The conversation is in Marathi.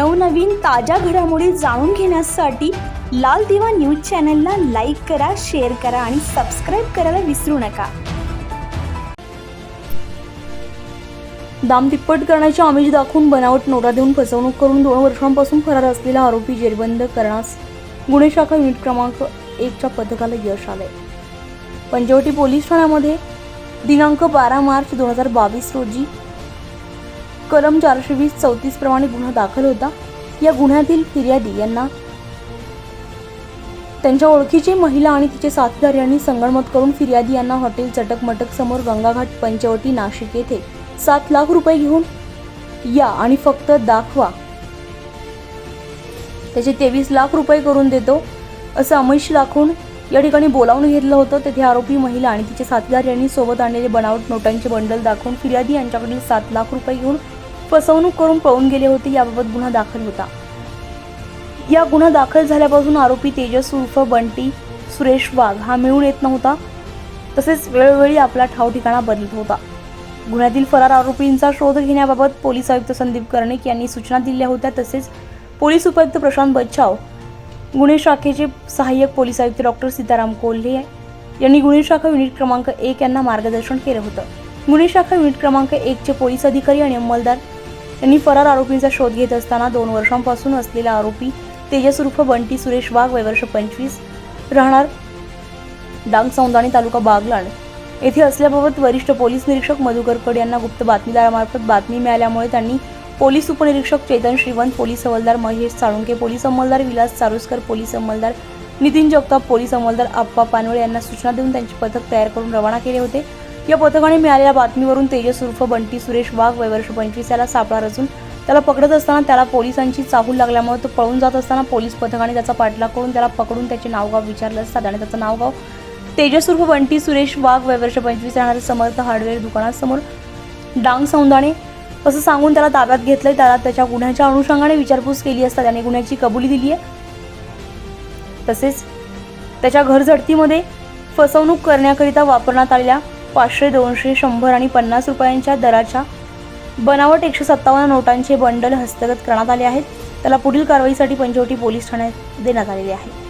नवनवीन ताज्या घडामोडी जाणून घेण्यासाठी लाल दिवा न्यूज चॅनलला लाईक करा शेअर करा आणि सबस्क्राईब करायला विसरू नका. दाम तिप्पट करण्याचे आमिष दाखवून बनावट नोटा देऊन फसवणूक करून दोन वर्षांपासून फरार असलेला आरोपी जेरबंद करण्यास गुन्हे शाखा युनिट क्रमांक एकच्या पथकाला यश आले पंचवटी पोलीस ठाण्यामध्ये दिनांक बारा मार्च दोन हजार बावीस रोजी कलम चारशे वीस चौतीस प्रमाणे गुन्हा दाखल होता. या गुन्ह्यातील फिर्यादी यांना त्यांच्या ओळखीची महिला आणि तिचे साथीदार यांनी संगणमत करून फिर्यादी यांना हॉटेल चटकमटक समोर गंगाघाट पंचवटी नाशिक येथे सात लाख रुपये घेऊन या आणि फक्त दाखवा. त्याचे तेवीस लाख रुपये करून देतो असं अमिष दाखवून या ठिकाणी बोलावून घेतलं होतं. तेथे आरोपी महिला आणि तिचे साथीदार यांनी सोबत आणलेले बनावट नोटांचे बंडल दाखवून फिर्यादी यांच्याकडील सात लाख रुपये घेऊन फसवणूक करून पळून गेले होते याबाबत गुन्हा दाखल होता. या गुन्हा दाखल झाल्यापासून आरोपी तेजस उर्फ बंटी सुरेश वाघ हा मिळून येत नव्हता तसेच वेळोवेळी आपला ठाव ठिकाणा बदलत होता. गुन्ह्यातील फरार आरोपींचा शोध घेण्याबाबत पोलीस आयुक्त संदीप कर्णिक यांनी सूचना दिल्या होत्या तसेच पोलीस उपायुक्त प्रशांत बच्छाव गुन्हे शाखेचे सहाय्यक पोलीस आयुक्त डॉक्टर सीताराम कोल्हे यांनी गुन्हे शाखा युनिट क्रमांक एक यांना मार्गदर्शन केलं होतं. गुन्हे शाखा युनिट क्रमांक एकचे पोलीस अधिकारी आणि अंमलदार त्यांनी फरार आरोपींचा शोध घेत असताना दोन वर्षांपासून असलेला आरोपी तेजस उर्फ बंटी सुरेश वाघ वयवर्ष पंचवीस राहणार डांग सौंदाणी तालुका बागलाण. येथे असल्याबाबत वरिष्ठ पोलीस निरीक्षक मधुकर फड यांना गुप्त बातमीदारामार्फत बातमी मिळाल्यामुळे त्यांनी पोलीस उपनिरीक्षक चेतन श्रीवंत पोलीस हवालदार महेश साळुंके पोलीस अंमलदार विलास चारुसकर पोलीस अंमलदार नितीन जगताप पोलीस अंमलदार आप्पा पानवळे यांना सूचना देऊन त्यांचे पथक तयार करून रवाना केले होते. या पथकाने मिळालेल्या बातमीवरून तेजस उर्फ बंटी सुरेश वाघ वयवर्ष पंचवीस याला सापळा रचून त्याला पकडत असताना त्याला पोलिसांची चाहूल लागल्यामुळे तो पळून जात असताना पोलीस पथकाने त्याचा पाठलाग करून त्याला पकडून त्याचे नावगाव विचारलं. असतात आणि त्याचं नावगाव तेजस उर्फ बंटी सुरेश वाघ वयवर्ष पंचवीस राहणारे समर्थ हार्डवेअर दुकानासमोर डांग सौंदाणे असं सांगून त्याला ताब्यात घेतलंय. त्याला त्याच्या गुन्ह्याच्या अनुषंगाने विचारपूस केली असता त्याने गुन्ह्याची कबुली दिली आहे. तसेच त्याच्या घर झडतीमध्ये फसवणूक करण्याकरिता वापरण्यात आलेल्या पाचशे दोनशे शंभर आणि पन्नास रुपयांच्या दराच्या बनावट एकशे सत्तावन्न नोटांचे बंडल हस्तगत करण्यात आले आहेत. त्याला पुढील कारवाईसाठी पंचवटी पोलीस ठाण्यात देण्यात आलेले आहे.